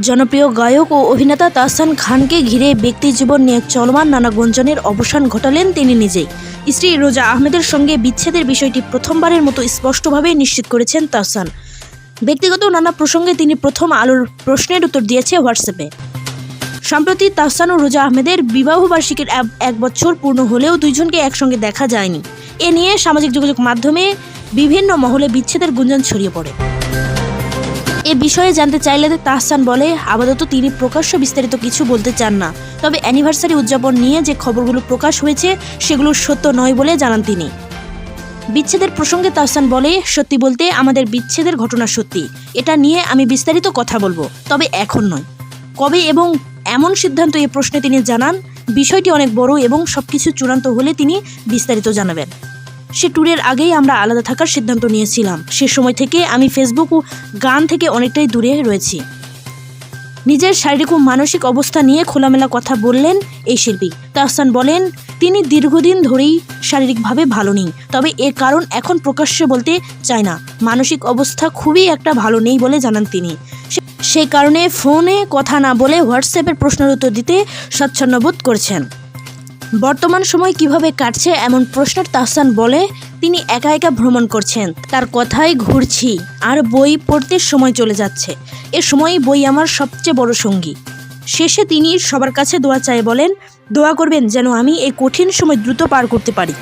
জনপ্রিয় গায়ক ও অভিনেতা তাহসান খানকে ঘিরে ব্যক্তি জীবন নিয়ে চলমান নানা গুঞ্জনের অবসান ঘটালেন তিনি নিজেই। স্ত্রী রোজা আহমেদের সঙ্গে বিচ্ছেদের বিষয়টি প্রথমবারের মতো স্পষ্টভাবে নিশ্চিত করেছেন তাহসান। ব্যক্তিগত নানা প্রসঙ্গে তিনি প্রথম আলোর প্রশ্নের উত্তর দিয়েছে হোয়াটসঅ্যাপে। সম্প্রতি তাহসান ও রোজা আহমেদের বিবাহবার্ষিকীর এক- বছর পূর্ণ হলেও দুইজনকে একসঙ্গে দেখা যায়নি। এ নিয়ে সামাজিক যোগাযোগ মাধ্যমে বিভিন্ন মহলে বিচ্ছেদের গুঞ্জন ছড়িয়ে পড়ে। এ বিষয়ে জানতে চাইলে তাহসান বলে, আপাতত তিনি প্রকাশ্য বিস্তারিত কিছু বলতে চান না। তবে অ্যানিভার্সারি উদযাপন নিয়ে যে খবরগুলো প্রকাশ হয়েছে, সেগুলো সত্য নয় বলে জানান তিনি। বিচ্ছেদের প্রসঙ্গে তাহসান বলে, সত্যি বলতে আমাদের বিচ্ছেদের ঘটনা সত্যি। এটা নিয়ে আমি বিস্তারিত কথা বলব, তবে এখন নয়। কবে এবং এমন সিদ্ধান্ত এ প্রশ্নে তিনি জানান, বিষয়টি অনেক বড় এবং সবকিছু চূড়ান্ত হলে তিনি বিস্তারিত জানাবেন। সে ট্যুরের আগেই আমরা আলাদা থাকার সিদ্ধান্ত নিয়েছিলাম। সে সময় থেকে আমি ফেসবুক ও গান থেকে অনেকটাই দূরে রয়েছি। নিজের শারীরিক ও মানসিক অবস্থা নিয়ে খোলামেলা কথা বললেন এই শিল্পী। তাহসান বলেন, তিনি দীর্ঘদিন ধরেই শারীরিকভাবে ভালো নেই। তবে এর কারণ এখন প্রকাশ্যে বলতে চায় না। মানসিক অবস্থা খুবই একটা ভালো নেই বলে জানান তিনি। সেই কারণে ফোনে কথা না বলে হোয়াটসঅ্যাপের প্রশ্নের উত্তর দিতে স্বচ্ছন্দ বোধ করছেন। বর্তমান সময় কীভাবে কাটছে এমন প্রশ্নের তাহসান বলে তিনি একা একা ভ্রমণ করছেন। তার কথাই ঘুরছি, আর বই পড়তে সময় চলে যাচ্ছে। এ সময় বই আমার সবচেয়ে বড় সঙ্গী। শেষে তিনি সবার কাছে দোয়া চাই বলেন, দোয়া করবেন যেন আমি এই কঠিন সময় দ্রুত পার করতে পারি।